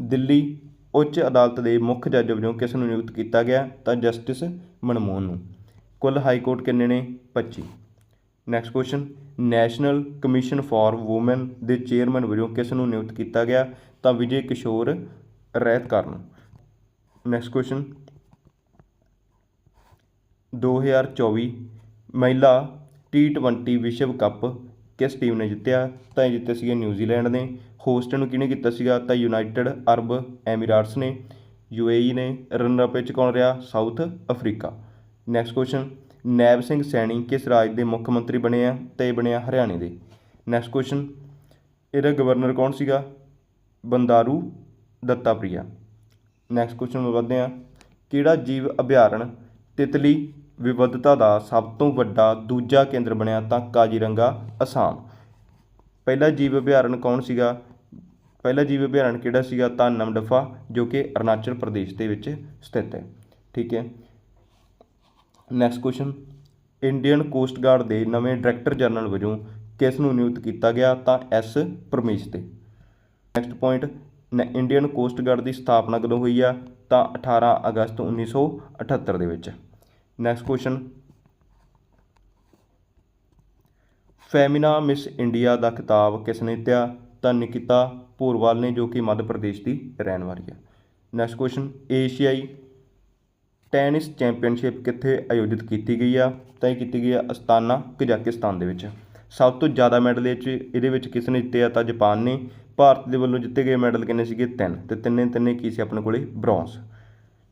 ਦਿੱਲੀ ਉੱਚ ਅਦਾਲਤ ਦੇ ਮੁੱਖ ਜੱਜ ਵਜੋਂ ਕਿਸ ਨੂੰ ਨਿਯੁਕਤ ਕੀਤਾ ਗਿਆ, ਤਾਂ ਜਸਟਿਸ ਮਨਮੋਹਨ ਨੂੰ। ਕੁੱਲ ਹਾਈ ਕੋਰਟ ਕਿੰਨੇ ਨੇ? 25 next question national commission for women ਦੇ ਚੇਅਰਮੈਨ ਵਜੋਂ ਕਿਸ ਨੂੰ ਨਿਯੁਕਤ ਕੀਤਾ ਗਿਆ, ਤਾਂ ਵਿਜੇ ਕਿਸ਼ੋਰ ਰਹਿਤਕਰ ਨੂੰ। ਨੈਕਸਟ ਕੁਐਸਚਨ 2024 ਮਹਿਲਾ T20 ਵਿਸ਼ਵ ਕੱਪ ਕਿਸ ਟੀਮ ਨੇ ਜਿੱਤਿਆ? ਤਾਂ ਇਹ ਜਿੱਤੇ ਸੀਗੇ ਨਿਊਜ਼ੀਲੈਂਡ ਨੇ। ਹੋਸਟ ਨੂੰ ਕਿਹਨੇ ਕੀਤਾ ਸੀਗਾ? ਤਾਂ ਯੂਨਾਈਟਿਡ ਅਰਬ ਐਮੀਰਾਟਸ ਨੇ। UAE ਨੇ। ਰਨਰ ਅਪ ਵਿੱਚ ਕੌਣ ਰਿਹਾ? South Africa next question Nayab Singh Saini ਕਿਸ ਰਾਜ ਦੇ ਮੁੱਖ ਮੰਤਰੀ ਬਣੇ ਆ? ਤੇ ਇਹ ਬਣਿਆ ਹਰਿਆਣੇ ਦੇ। ਨੈਕਸਟ ਕੁਐਸਚਨ ਇਹਦਾ ਗਵਰਨਰ ਕੌਣ ਸੀਗਾ? ਬੰਦਾਰੂ ਦੱਤਾਪ੍ਰਿਆ। ਨੈਕਸਟ ਕੁਐਸਚਨ ਵੱਲ ਵਧਦੇ ਹਾਂ। ਕਿਹੜਾ ਜੀਵ ਅਭਿਆਰਣ ਤਿਤਲੀ ਵਿਵਿਧਤਾ ਦਾ ਸਭ ਤੋਂ ਵੱਡਾ ਦੂਜਾ ਕੇਂਦਰ ਬਣਿਆ ਤਾਂ ਕਾਜੀਰੰਗਾ, ਅਸਾਮ। ਪਹਿਲਾ ਜੀਵ ਅਭਿਆਰਣ ਕੌਣ ਸੀਗਾ? ਪਹਿਲਾ ਜੀਵ ਅਭਿਆਰਣ ਕਿਹੜਾ ਸੀਗਾ? ਤਾਂ ਨਮਡਫਾ, ਜੋ ਕਿ ਅਰੁਣਾਚਲ ਪ੍ਰਦੇਸ਼ ਦੇ ਵਿੱਚ ਸਥਿਤ ਹੈ। ਠੀਕ ਹੈ। Next question Indian coast guard ਦੇ ਨਵੇਂ ਡਾਇਰੈਕਟਰ ਜਨਰਲ ਵਜੋਂ ਕਿਸ ਨੂੰ ਨਿਯੁਕਤ ਕੀਤਾ ਗਿਆ ਤਾਂ ਐਸ ਪਰਮੇਸ਼ ਤੇ? Next point Indian coast guard ਦੀ ਸਥਾਪਨਾ ਕਦੋਂ ਹੋਈ ਆ? ਤਾਂ 18 ਅਗਸਤ 1978 ਦੇ ਵਿੱਚ। Next question Femina miss India ਦਾ ਖਿਤਾਬ ਕਿਸ ਨੇ ਜਿੱਤਿਆ ਤਾਂ ਨਿਕਿਤਾ ਪੂਰਵਾਲ ਨੇ, ਜੋ ਕਿ ਮੱਧ ਪ੍ਰਦੇਸ਼ ਦੀ ਰਹਿਣ ਵਾਲੀ ਹੈ। ਨੈਕਸਟ ਕੁਐਸਚਨ ਏਸ਼ੀਆਈ ਟੈਨਿਸ ਚੈਂਪੀਅਨਸ਼ਿਪ ਕਿੱਥੇ ਆਯੋਜਿਤ ਕੀਤੀ ਗਈ ਆ? ਤਾਂ ਇਹ ਕੀਤੀ ਗਈ ਆ ਅਸਤਾਨਾ, ਕਜ਼ਾਕਿਸਤਾਨ ਦੇ ਵਿੱਚ। ਸਭ ਤੋਂ ਜ਼ਿਆਦਾ ਮੈਡਲ ਇਹ 'ਚ, ਇਹਦੇ ਵਿੱਚ ਕਿਸ ਨੇ ਜਿੱਤੇ ਆ? ਤਾਂ ਜਾਪਾਨ ਨੇ। ਭਾਰਤ ਦੇ ਵੱਲੋਂ ਜਿੱਤੇ ਗਏ ਮੈਡਲ ਕਿੰਨੇ ਸੀਗੇ? ਤਿੰਨ। ਤੇ ਤਿੰਨੇ ਤਿੰਨੇ ਕੀ ਸੀ ਆਪਣੇ ਕੋਲੇ? Bronze.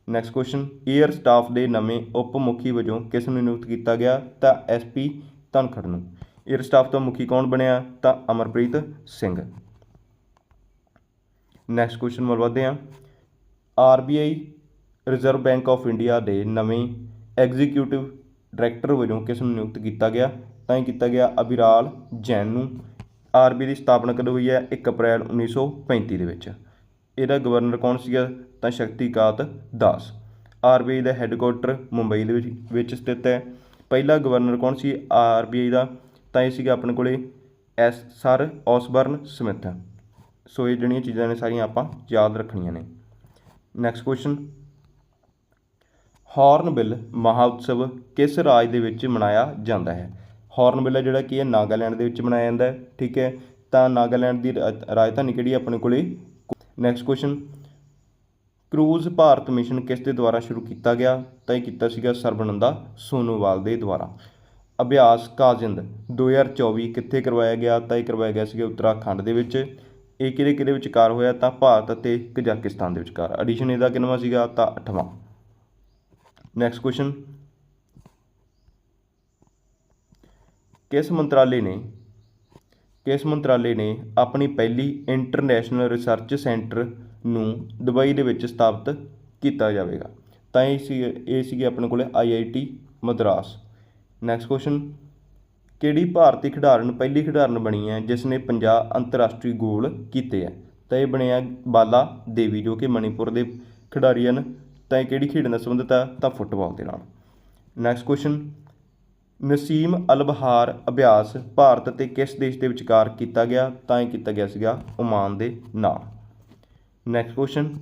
Next question air staff ਦੇ ਨਵੇਂ ਉਪ ਮੁਖੀ ਵਜੋਂ ਕਿਸ ਨੂੰ ਨਿਯੁਕਤ ਕੀਤਾ ਗਿਆ? ਤਾਂ ਐਸਪੀ ਧਨਖੜ ਨੂੰ। ਏਅਰ ਸਟਾਫ ਦਾ ਮੁਖੀ ਕੌਣ ਬਣਿਆ? ਤਾਂ ਅਮਰਪ੍ਰੀਤ ਸਿੰਘ। ਨੈਕਸਟ ਕੁਐਸਚਨ ਵੱਲ ਵਧਦੇ ਹਾਂ। RBI reserve bank of India ਦੇ ਨਵੇਂ ਐਗਜ਼ੀਕਿਊਟਿਵ ਡਾਇਰੈਕਟਰ ਵਜੋਂ ਕਿਸ ਨੂੰ ਨਿਯੁਕਤ ਕੀਤਾ ਗਿਆ? ਤਾਂ ਇਹ ਕੀਤਾ ਗਿਆ ਅਬਿਰਾਲ ਜੈਨ ਨੂੰ। ਆਰਬੀ ਦੀ ਸਥਾਪਨਾ ਕਦੋਂ ਹੋਈ ਹੈ? 1 ਅਪ੍ਰੈਲ 1935 ਦੇ ਵਿੱਚ। ਇਹਦਾ ਗਵਰਨਰ ਕੌਣ ਸੀਗਾ? ਤਾਂ ਸ਼ਕਤੀਕਾਂਤ ਦਾਸ। ਆਰਬੀਆਈ ਦਾ ਹੈੱਡਕੁਆਟਰ ਮੁੰਬਈ ਦੇ ਵਿੱਚ ਵਿੱਚ ਸਥਿਤ ਹੈ। ਪਹਿਲਾ ਗਵਰਨਰ ਕੌਣ ਸੀ? ਆਰਬੀਆਈ ਦਾ। ਤਾਂ ਇਹ ਸੀਗਾ ਆਪਣੇ ਕੋਲੇ ਐਸ ਸਰ ਔਸਬਰਨ ਸਮਿਥ। ਸੋ ਇਹ ਜਿਹੜੀਆਂ ਚੀਜ਼ਾਂ ਨੇ ਸਾਰੀਆਂ ਆਪਾਂ ਯਾਦ ਰੱਖਣੀਆਂ ਨੇ। ਨੈਕਸਟ ਕੁਐਸਚਨ ਹਾਰਨਬਿਲ ਮਹਾਉਤਸਵ ਕਿਸ ਰਾਜ ਦੇ ਵਿੱਚ ਮਨਾਇਆ ਜਾਂਦਾ ਹੈ? ਹਾਰਨਬਿਲ ਹੈ ਜਿਹੜਾ ਕੀ ਹੈ ਨਾਗਾਲੈਂਡ ਦੇ ਵਿੱਚ ਮਨਾਇਆ ਜਾਂਦਾ ਹੈ, ਠੀਕ ਹੈ? ਤਾਂ ਨਾਗਾਲੈਂਡ ਦੀ ਰਾ- ਰਾਜਧਾਨੀ ਕਿਹੜੀ ਆਪਣੇ ਕੋਲੇ next question cruise Bharat mission ਕਿਸ ਦੇ ਦੁਆਰਾ ਸ਼ੁਰੂ ਕੀਤਾ ਗਿਆ? ਤਾਂ ਇਹ ਕੀਤਾ ਸੀਗਾ ਸਰਬਨੰਦਾ ਸੋਨੋਵਾਲ ਦੇ ਦੁਆਰਾ। ਅਭਿਆਸ ਕਾਜਿੰਦ 2024 ਕਿੱਥੇ ਕਰਵਾਇਆ ਗਿਆ? ਤਾਂ ਇਹ ਕਰਵਾਇਆ ਗਿਆ ਸੀਗਾ ਉੱਤਰਾਖੰਡ ਦੇ ਵਿੱਚ। ਇਹ ਕਿਹਦੇ ਕਿਹਦੇ ਵਿਚਕਾਰ ਹੋਇਆ? ਤਾਂ ਭਾਰਤ ਅਤੇ ਕਜ਼ਾਕਿਸਤਾਨ ਦੇ ਵਿਚਕਾਰ। ਐਡੀਸ਼ਨ ਇਹਦਾ ਕਿੰਨਵਾਂ ਸੀਗਾ? ਤਾਂ 8ਵਾਂ ਨੈਕਸਟ ਕੁਐਸਚਨ ਕਿਸ ਮੰਤਰਾਲੇ ਨੇ ਕਿਸ ਮੰਤਰਾਲੇ ਨੇ ਆਪਣੀ ਪਹਿਲੀ ਇੰਟਰਨੈਸ਼ਨਲ ਰਿਸਰਚ ਸੈਂਟਰ ਨੂੰ ਦੁਬਈ ਦੇ ਵਿੱਚ ਸਥਾਪਿਤ ਕੀਤਾ ਜਾਵੇਗਾ? ਤਾਂ ਇਹ ਸੀ, ਇਹ ਸੀਗੇ ਆਪਣੇ ਕੋਲੇ ਆਈਆਈਟੀ ਮਦਰਾਸ। ਨੈਕਸਟ ਕੁਐਸਚਨ ਕਿਹੜੀ ਭਾਰਤੀ ਖਿਡਾਰਨ ਪਹਿਲੀ ਖਿਡਾਰਨ ਬਣੀ ਹੈ ਜਿਸ ਨੇ 50 ਅੰਤਰਰਾਸ਼ਟਰੀ ਗੋਲ ਕੀਤੇ ਹੈ? ਤਾਂ ਇਹ ਬਣਿਆ ਬਾਲਾ ਦੇਵੀ, ਜੋ ਕਿ ਮਣੀਪੁਰ ਦੇ ਖਿਡਾਰੀ ਹਨ। ਤਾਂ ਇਹ ਕਿਹੜੀ ਖੇਡ ਨਾਲ ਸੰਬੰਧਿਤ ਹੈ? ਤਾਂ ਫੁੱਟਬਾਲ ਦੇ ਨਾਲ। ਨੈਕਸਟ ਕੁਐਸਚਨ ਨਸੀਮ ਅਲਬਹਾਰ ਅਭਿਆਸ ਭਾਰਤ ਅਤੇ ਕਿਸ ਦੇਸ਼ ਦੇ ਵਿਚਕਾਰ ਕੀਤਾ ਗਿਆ, ਤਾਂ ਇਹ ਕੀਤਾ ਗਿਆ ਸੀਗਾ ਓਮਾਨ ਦੇ ਨਾਲ ਨੈਕਸਟ ਕੁਐਸਚਨ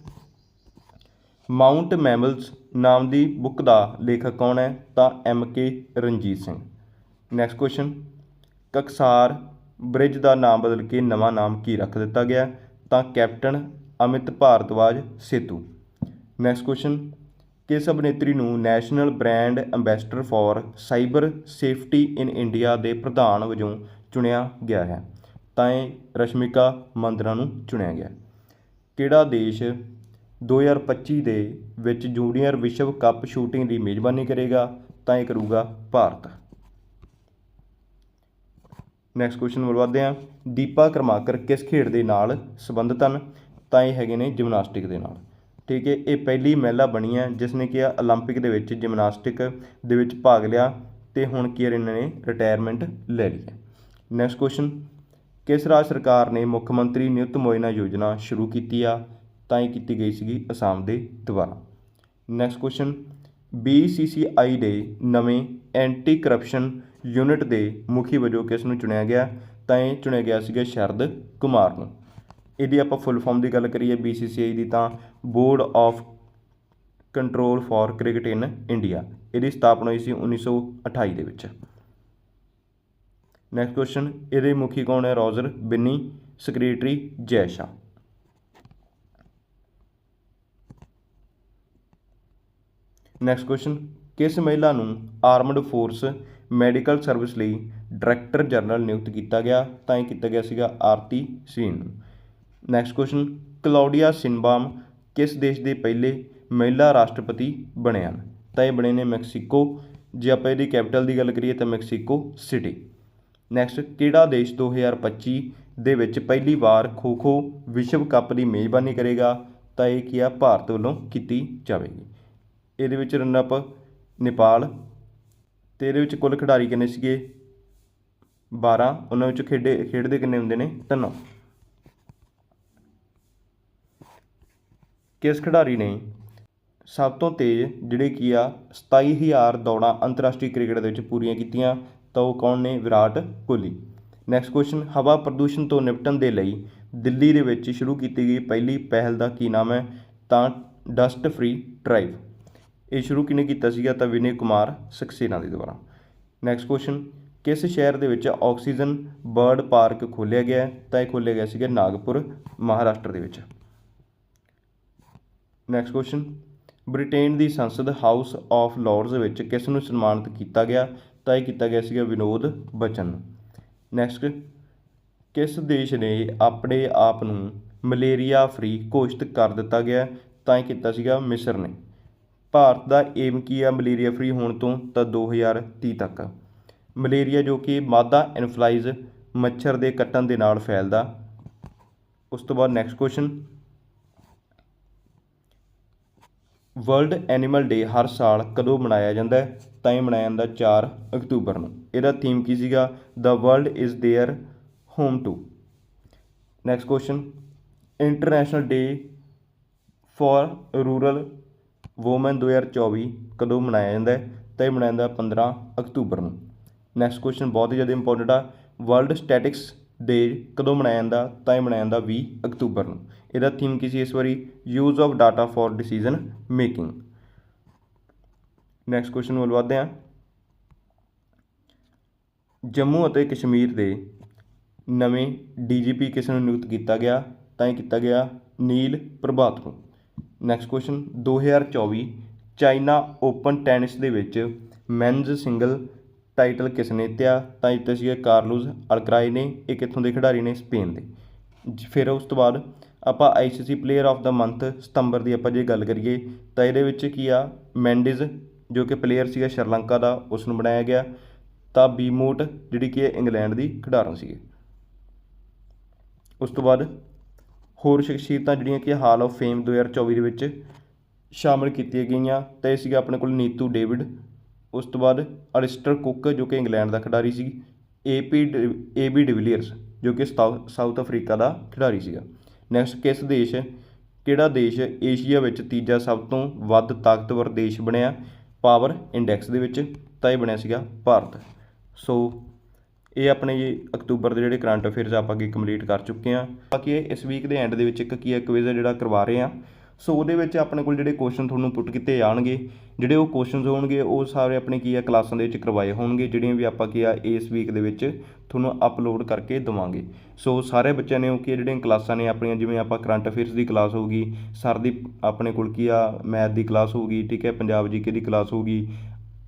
ਮਾਊਂਟ ਮੈਮਲਸ ਨਾਮ ਦੀ ਬੁੱਕ ਦਾ ਲੇਖਕ ਕੌਣ ਹੈ? ਤਾਂ M K Ranjit Singh. Next question Kaksar bridge ਦਾ ਨਾਮ ਬਦਲ ਕੇ ਨਵਾਂ ਨਾਮ ਕੀ ਰੱਖ ਦਿੱਤਾ ਗਿਆ? ਤਾਂ captain Amit Bhardwaj Setu. Next question ਕਿਸ ਅਭਿਨੇਤਰੀ ਨੂੰ national brand ambassador for cyber safety in India ਦੇ ਪ੍ਰਧਾਨ ਵਜੋਂ ਚੁਣਿਆ ਗਿਆ ਹੈ? ਤਾਂ ਇਹ ਰਸ਼ਮਿਕਾ ਮੰਦਰਾ ਨੂੰ ਚੁਣਿਆ ਗਿਆ। ਕਿਹੜਾ ਦੇਸ਼ 2025 ਦੇ ਵਿੱਚ ਜੂਨੀਅਰ ਵਿਸ਼ਵ ਕੱਪ ਸ਼ੂਟਿੰਗ ਦੀ ਮੇਜ਼ਬਾਨੀ ਕਰੇਗਾ? ਤਾਂ ਇਹ ਕਰੂਗਾ ਭਾਰਤ। ਨੈਕਸਟ ਕੁਐਸਚਨ ਵੱਲ ਵਧਦੇ ਹਾਂ। ਦੀਪਾ ਕਰਮਾਕਰ ਕਿਸ ਖੇਡ ਦੇ ਨਾਲ ਸੰਬੰਧਿਤ ਹਨ? ਤਾਂ ਇਹ ਹੈਗੇ ਨੇ ਜਿਮਨਾਸਟਿਕ ਦੇ ਨਾਲ। ਠੀਕ ਹੈ ਇਹ ਪਹਿਲੀ ਮਹਿਲਾ ਬਣੀ ਹੈ ਜਿਸ ਨੇ ਕਿ 올림픽 ਦੇ ਵਿੱਚ ਜਿਮਨਾਸਟਿਕ ਦੇ ਵਿੱਚ ਭਾਗ ਲਿਆ ਤੇ ਹੁਣ ਕੀ ਇਹਨਾਂ ਨੇ ਰਿਟਾਇਰਮੈਂਟ ਲੈ ਲਈ ਹੈ ਨੈਕਸਟ ਕੁਐਸਚਨ ਕਿਸ ਰਾਜ ਸਰਕਾਰ ਨੇ ਮੁੱਖ ਮੰਤਰੀ ਨਿਯੁਕਤ ਮੋਇਨਾ ਯੋਜਨਾ ਸ਼ੁਰੂ ਕੀਤੀ ਆ ਤਾਂ ਇਹ ਕੀਤੀ ਗਈ ਸੀਗੀ ਅਸਾਮ ਦੇ ਦੁਆਰਾ ਨੈਕਸਟ ਕੁਐਸਚਨ BCCI ਦੇ ਨਵੇਂ ਐਂਟੀ ਕਰਪਸ਼ਨ ਯੂਨਿਟ ਦੇ ਮੁਖੀ ਵਜੋਂ ਕਿਸ ਨੂੰ ਚੁਣਿਆ ਗਿਆ ਤਾਂ ਇਹ ਚੁਣਿਆ ਗਿਆ ਸੀਗਾ ਸ਼ਰਦ ਕੁਮਾਰ ਨੂੰ ਇਹਦੀ ਆਪਾਂ ਫੁੱਲ ਫਾਰਮ ਦੀ ਗੱਲ ਕਰੀਏ BCCI ਦੀ ਤਾਂ board of control for cricket in India ਇਹਦੀ ਸਥਾਪਨਾ ਹੋਈ ਸੀ 1928 ਦੇ ਵਿੱਚ। ਨੈਕਸਟ ਕੁਐਸਚਨ ਇਹਦੇ ਮੁਖੀ ਕੌਣ ਹੈ? ਰੋਜਰ ਬਿੰਨੀ ਸੈਕਟਰੀ ਜੈ ਸ਼ਾਹ ਨੈਕਸਟ ਕੁਐਸਚਨ ਕਿਸ ਮਹਿਲਾ ਨੂੰ ਆਰਮਡ ਫੋਰਸ ਮੈਡੀਕਲ ਸਰਵਿਸ ਲਈ ਡਾਇਰੈਕਟਰ ਜਨਰਲ ਨਿਯੁਕਤ ਕੀਤਾ ਗਿਆ? ਤਾਂ ਇਹ ਕੀਤਾ ਗਿਆ ਸੀਗਾ ਆਰਤੀ ਸੀਨ ਨੂੰ। ਨੈਕਸਟ ਕੁਸ਼ਚਨ ਕਲੌਡੀਆ ਸਿਨਬਾਮ ਕਿਸ ਦੇਸ਼ ਦੇ ਪਹਿਲੇ ਮਹਿਲਾ ਰਾਸ਼ਟਰਪਤੀ ਬਣੇ ਹਨ? ਤਾਂ ਇਹ ਬਣੇ ਨੇ ਮੈਕਸੀਕੋ। ਜੇ ਆਪਾਂ ਇਹਦੀ ਕੈਪੀਟਲ ਦੀ ਗੱਲ ਕਰੀਏ ਤਾਂ ਮੈਕਸੀਕੋ ਸਿਟੀ ਨੈਕਸਟ ਕਿਹੜਾ ਦੇਸ਼ 2025 ਦੇ ਵਿੱਚ ਪਹਿਲੀ ਵਾਰ ਖੋ ਖੋ ਵਿਸ਼ਵ ਕੱਪ ਦੀ ਮੇਜ਼ਬਾਨੀ ਕਰੇਗਾ? ਤਾਂ ਇਹ ਕੀ ਆ? ਭਾਰਤ ਵੱਲੋਂ ਕੀਤੀ ਜਾਵੇਗੀ। ਇਹਦੇ ਵਿੱਚ ਰਨ ਅਪ ਨੇਪਾਲ। ਤੇ ਇਹਦੇ ਵਿੱਚ ਕੁੱਲ ਖਿਡਾਰੀ ਕਿੰਨੇ ਸੀਗੇ? 12 ਉਹਨਾਂ ਵਿੱਚ ਖੇਡੇ, ਖੇਡਦੇ ਕਿੰਨੇ ਹੁੰਦੇ ਨੇ? ਤਿੰਨ। ਕਿਸ ਖਿਡਾਰੀ ਨੇ ਸਭ ਤੋਂ ਤੇਜ਼ ਜਿਹੜੇ ਕੀ ਆ 27000 ਦੌੜਾਂ ਅੰਤਰਰਾਸ਼ਟਰੀ ਕ੍ਰਿਕਟ ਦੇ ਵਿੱਚ ਪੂਰੀਆਂ ਕੀਤੀਆਂ, ਤਾਂ ਉਹ ਕੌਣ ਨੇ? ਵਿਰਾਟ ਕੋਹਲੀ। ਨੈਕਸਟ ਕੁਐਸਚਨ ਹਵਾ ਪ੍ਰਦੂਸ਼ਣ ਤੋਂ ਨਿਪਟਣ ਦੇ ਲਈ ਦਿੱਲੀ ਦੇ ਵਿੱਚ ਸ਼ੁਰੂ ਕੀਤੀ ਗਈ ਪਹਿਲੀ ਪਹਿਲ ਦਾ ਕੀ ਨਾਮ ਹੈ? ਤਾਂ ਡਸਟ ਫ੍ਰੀ ਡਰਾਈਵ। ਇਹ ਸ਼ੁਰੂ ਕਿਹਨੇ ਕੀਤਾ ਸੀਗਾ? ਤਾਂ ਵਿਨੇ ਕੁਮਾਰ ਸਕਸੇਨਾ ਦੇ ਦੁਆਰਾ। ਨੈਕਸਟ ਕੁਐਸਚਨ ਕਿਸ ਸ਼ਹਿਰ ਦੇ ਵਿੱਚ ਆਕਸੀਜਨ ਬਰਡ ਪਾਰਕ ਖੋਲ੍ਹਿਆ ਗਿਆ ਤਾਂ ਇਹ ਖੋਲ੍ਹਿਆ ਗਿਆ ਸੀਗਾ ਨਾਗਪੁਰ, ਮਹਾਰਾਸ਼ਟਰ ਦੇ ਵਿੱਚ। ਨੈਕਸਟ ਕੁਐਸਚਨ ਬ੍ਰਿਟੇਨ ਦੀ ਸੰਸਦ ਹਾਊਸ ਆਫ ਲਾਰਡਸ ਵਿੱਚ ਕਿਸ ਨੂੰ ਸਨਮਾਨਿਤ ਕੀਤਾ ਗਿਆ? ਤਾਂ ਇਹ ਕੀਤਾ ਗਿਆ ਸੀਗਾ ਵਿਨੋਦ ਬਚਨ। ਨੈਕਸਟ ਕਿਸ ਦੇਸ਼ ਨੇ ਆਪਣੇ ਆਪ ਨੂੰ ਮਲੇਰੀਆ ਫ੍ਰੀ ਘੋਸ਼ਿਤ ਕਰ ਦਿੱਤਾ ਗਿਆ? ਤਾਂ ਇਹ ਕੀਤਾ ਸੀਗਾ ਮਿਸਰ ਨੇ। ਭਾਰਤ ਦਾ ਏਮ ਕੀ ਆ ਮਲੇਰੀਆ ਫ੍ਰੀ ਹੋਣ ਤੋਂ? ਤਾਂ 2030 ਤੱਕ। ਮਲੇਰੀਆ ਜੋ ਕਿ ਮਾਦਾ ਇਨਫਲਾਈਜ਼ ਮੱਛਰ ਦੇ ਕੱਟਣ ਦੇ ਨਾਲ ਫੈਲਦਾ। ਉਸ ਤੋਂ ਬਾਅਦ next question world animal day ਹਰ ਸਾਲ ਕਦੋਂ ਮਨਾਇਆ ਜਾਂਦਾ ਹੈ? ਤਾਂ ਇਹ ਮਨਾਇਆ ਜਾਂਦਾ 4 ਅਕਤੂਬਰ ਨੂੰ। ਇਹਦਾ ਥੀਮ ਕੀ ਸੀਗਾ? The world is their home too next question international day for rural woman 2024 ਕਦੋਂ ਮਨਾਇਆ ਜਾਂਦਾ ਤਾਂ ਇਹ ਮਨਾਇਆ ਜਾਂਦਾ 15 ਅਕਤੂਬਰ ਨੂੰ। ਨੈਕਸਟ ਕੁਐਸਚਨ ਬਹੁਤ ਹੀ ਜ਼ਿਆਦਾ ਇੰਪੋਰਟੈਂਟ ਆ। ਵਰਲਡ ਸਟੈਟਿਕਸ ਡੇ ਕਦੋਂ ਮਨਾਇਆ ਜਾਂਦਾ? ਤਾਂ ਇਹ ਮਨਾਇਆ ਜਾਂਦਾ 20 ਅਕਤੂਬਰ ਨੂੰ। ਇਹਦਾ ਥੀਮ ਕੀ ਸੀ ਇਸ ਵਾਰੀ? Use of data for decision making next question ਵੱਲ ਵਧਦੇ ਹਾਂ। ਜੰਮੂ ਅਤੇ ਕਸ਼ਮੀਰ ਦੇ ਨਵੇਂ ਡੀਜੀਪੀ ਕਿਸ ਨੂੰ ਨਿਯੁਕਤ ਕੀਤਾ ਗਿਆ? ਤਾਂ ਇਹ ਕੀਤਾ ਗਿਆ ਨੀਲ ਪ੍ਰਭਾਤ ਨੂੰ। Next question 2024 China open tennis ਦੇ ਵਿੱਚ ਮੈਨਜ਼ ਸਿੰਗਲ ਟਾਈਟਲ ਕਿਸ ਨੇ ਜਿੱਤਿਆ ਤਾਂ ਜਿੱਤੇ ਸੀਗਾ ਕਾਰਲੋਸ ਅਲਕਰਾਈ ਨੇ, ਇਹ ਕਿੱਥੋਂ ਦੇ ਖਿਡਾਰੀ ਨੇ? ਸਪੇਨ ਦੇ। ਜ- ਫਿਰ ਉਸ ਤੋਂ ਬਾਅਦ ਆਪਾਂ ICC player of the month ਸਤੰਬਰ ਦੀ ਆਪਾਂ ਜੇ ਗੱਲ ਕਰੀਏ, ਤਾਂ ਇਹਦੇ ਵਿੱਚ ਕੀ ਆ? ਮੈਂਡਿਜ਼ ਜੋ ਕਿ ਪਲੇਅਰ ਸੀਗਾ ਸ਼੍ਰੀਲੰਕਾ ਦਾ ਉਸ ਨੂੰ ਬਣਾਇਆ ਗਿਆ। ਤਾਂ ਬੀਮੋਟ, ਜਿਹੜੀ ਕਿ ਹੈ ਇੰਗਲੈਂਡ ਦੀ ਖਿਡਾਰਨ ਸੀਗੀ। ਉਸ ਤੋਂ ਬਾਅਦ ਹੋਰ ਸ਼ਖਸੀਅਤਾਂ ਜਿਹੜੀਆਂ ਕਿ ਹਾਲ ਆਫ ਫੇਮ 2024 ਦੇ ਵਿੱਚ ਸ਼ਾਮਲ ਕੀਤੀਆਂ ਗਈਆਂ, ਤਾਂ ਇਹ ਸੀਗਾ ਆਪਣੇ ਕੋਲ ਨੀਤੂ ਡੇਵਿਡ। ਉਸ ਤੋਂ ਬਾਅਦ ਅਲਿਸਟਰ ਕੁੱਕ, ਜੋ ਕਿ ਇੰਗਲੈਂਡ ਦਾ ਖਿਡਾਰੀ ਸੀ। ਏਪੀ ਏਬੀ ਡਿਵਿਲੀਅਰਸ ਜੋ ਕਿ ਸਾਊ- ਸਾਊਥ ਅਫਰੀਕਾ ਦਾ ਖਿਡਾਰੀ ਸੀਗਾ। ਨੈਕਸਟ ਕਿਸ ਦੇਸ਼, ਕਿਹੜਾ ਦੇਸ਼ ਏਸ਼ੀਆ ਵਿੱਚ ਤੀਜਾ ਸਭ ਤੋਂ ਵੱਧ ਤਾਕਤਵਰ ਦੇਸ਼ ਬਣਿਆ? ਪਾਵਰ ਇੰਡੈਕਸ ਦੇ ਵਿੱਚ ਤਾਂ ਇਹ ਬਣਿਆ ਸੀਗਾ ਭਾਰਤ। ਸੋ ਇਹ ਆਪਣੇ ਜੀ ਅਕਤੂਬਰ ਦੇ ਜਿਹੜੇ ਕਰੰਟ ਅਫੇਅਰਸ ਆਪਾਂ ਅੱਗੇ ਕੰਪਲੀਟ ਕਰ ਚੁੱਕੇ ਹਾਂ। ਬਾਕੀ ਇਹ ਇਸ ਵੀਕ ਦੇ ਐਂਡ ਦੇ ਵਿੱਚ ਇੱਕ ਕੀ ਹੈ ਕੁਇਜ਼ ਜਿਹੜਾ ਕਰਵਾ ਰਹੇ ਹਾਂ। ਸੋ ਉਹਦੇ ਵਿੱਚ ਆਪਣੇ ਕੋਲ ਜਿਹੜੇ ਕੁਐਸਚਨ ਤੁਹਾਨੂੰ ਪੁੱਟ ਕੀਤੇ ਜਾਣਗੇ, ਜਿਹੜੇ ਉਹ ਕੁਐਸਚਨਸ ਹੋਣਗੇ, ਉਹ ਸਾਰੇ ਆਪਣੇ ਕੀ ਆ, ਕਲਾਸਾਂ ਦੇ ਵਿੱਚ ਕਰਵਾਏ ਹੋਣਗੇ, ਜਿਹੜੀਆਂ ਵੀ ਆਪਾਂ ਕੀ ਆ, ਇਸ ਵੀਕ ਦੇ ਵਿੱਚ ਤੁਹਾਨੂੰ ਅਪਲੋਡ ਕਰਕੇ ਦਵਾਂਗੇ। ਸੋ ਸਾਰੇ ਬੱਚਿਆਂ ਨੇ ਉਹ ਕੀ ਆ, ਜਿਹੜੀਆਂ ਕਲਾਸਾਂ ਨੇ ਆਪਣੀਆਂ, ਜਿਵੇਂ ਆਪਾਂ ਕਰੰਟ ਅਫੇਅਰਸ ਦੀ ਕਲਾਸ ਹੋਊਗੀ ਸਰ ਦੀ ਆਪਣੇ ਕੋਲ ਕੀ ਆ, ਮੈਥ ਦੀ ਕਲਾਸ ਹੋਊਗੀ ਠੀਕ ਹੈ, ਪੰਜਾਬ ਜੀਕੇ ਦੀ ਕਲਾਸ ਹੋਊਗੀ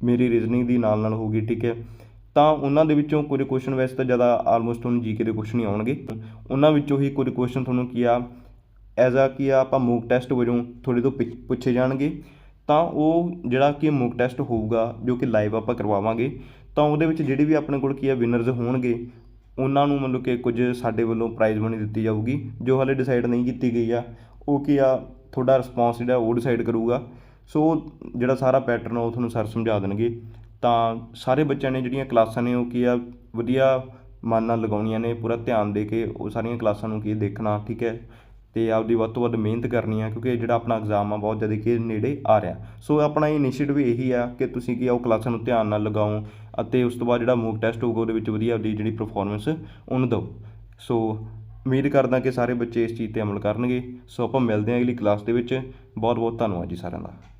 ਮੇਰੀ ਰੀਜ਼ਨਿੰਗ ਦੀ ਨਾਲ ਨਾਲ ਹੋਊਗੀ ਠੀਕ ਹੈ। ਤਾਂ ਉਹਨਾਂ ਦੇ ਵਿੱਚੋਂ ਕੁਝ ਕੁਐਸਚਨ ਵੈਸੇ ਤਾਂ ਜ਼ਿਆਦਾ ਆਲਮੋਸਟ ਤੁਹਾਨੂੰ ਜੀਕੇ ਦੇ ਕੁਐਸਚਨ ਹੀ ਆਉਣਗੇ। ਉਹਨਾਂ ਵਿੱਚੋਂ ਹੀ ਕੁਝ ਕੁਐਸਚਨ ਤੁਹਾਨੂੰ ਕੀ ਆ ਐਜ਼ ਆ ਕੀ ਆ ਆਪਾਂ ਮੂਕ ਟੈਸਟ ਵਜੋਂ ਤੁਹਾਡੇ ਤੋਂ ਪਿ- ਪੁੱਛੇ ਜਾਣਗੇ, ਤਾਂ ਉਹ ਜਿਹੜਾ ਕਿ ਮੂਕ ਟੈਸਟ ਹੋਊਗਾ, ਜੋ ਕਿ ਲਾਈਵ ਆਪਾਂ ਕਰਵਾਵਾਂਗੇ, ਤਾਂ ਉਹਦੇ ਵਿੱਚ ਜਿਹੜੇ ਵੀ ਆਪਣੇ ਕੋਲ ਕੀ ਆ ਵਿਨਰਜ਼ ਹੋਣਗੇ, ਉਹਨਾਂ ਨੂੰ ਮਤਲਬ ਕਿ ਕੁਝ ਸਾਡੇ ਵੱਲੋਂ ਪ੍ਰਾਈਜ਼ ਮਨੀ ਦਿੱਤੀ ਜਾਊਗੀ, ਜੋ ਹਾਲੇ ਡਿਸਾਈਡ ਨਹੀਂ ਕੀਤੀ ਗਈ ਆ, ਉਹ ਕੀ ਆ, ਤੁਹਾਡਾ ਰਿਸਪੌਂਸ ਜਿਹੜਾ ਉਹ ਡਿਸਾਈਡ ਕਰੂਗਾ। ਸੋ ਜਿਹੜਾ ਸਾਰਾ ਪੈਟਰਨ ਉਹ ਤੁਹਾਨੂੰ ਸਰ ਸਮਝਾ ਦੇਣਗੇ। ਤਾਂ ਸਾਰੇ ਬੱਚਿਆਂ ਨੇ ਜਿਹੜੀਆਂ ਕਲਾਸਾਂ ਨੇ, ਉਹ ਕੀ ਆ, ਵਧੀਆ ਮਨ ਨਾਲ ਲਗਾਉਣੀਆਂ ਨੇ, ਪੂਰਾ ਧਿਆਨ ਦੇ ਕੇ ਉਹ ਸਾਰੀਆਂ ਕਲਾਸਾਂ ਨੂੰ ਕੀ ਦੇਖਣਾ, ਠੀਕ ਹੈ। ਤੇ ਆਪਦੀ ਵੱਧ ਤੋਂ ਵੱਧ ਮਿਹਨਤ ਕਰਨੀ ਆ, ਕਿਉਂਕਿ ਜਿਹੜਾ ਆਪਣਾ ਐਗਜ਼ਾਮ ਆ, ਬਹੁਤ ਜ਼ਿਆਦਾ ਕਿ ਨੇੜੇ ਆ ਰਿਹਾ। ਸੋ ਆਪਣਾ ਇਨੀਸ਼ੀਏਟਿਵ ਇਹੀ ਆ ਕਿ ਤੁਸੀਂ ਕੀ ਆ, ਉਹ ਕਲਾਸਾਂ ਨੂੰ ਧਿਆਨ ਨਾਲ ਲਗਾਓ ਅਤੇ ਉਸ ਤੋਂ ਬਾਅਦ ਜਿਹੜਾ ਮੂਕ ਟੈਸਟ ਹੋਊਗਾ, ਉਹਦੇ ਵਿੱਚ ਵਧੀਆ ਆਪਦੀ ਜਿਹੜੀ ਪਰਫਾਰਮੈਂਸ ਉਹਨੂੰ ਦਿਓ। ਸੋ ਉਮੀਦ ਕਰਦਾ ਕਿ ਸਾਰੇ ਬੱਚੇ ਇਸ ਚੀਜ਼ ਤੇ ਅਮਲ ਕਰਨਗੇ। ਸੋ ਆਪਾਂ ਮਿਲਦੇ ਹਾਂ ਅਗਲੀ ਕਲਾਸ ਦੇ ਵਿੱਚ। ਬਹੁਤ ਬਹੁਤ ਧੰਨਵਾਦ ਜੀ ਸਾਰਿਆਂ ਦਾ।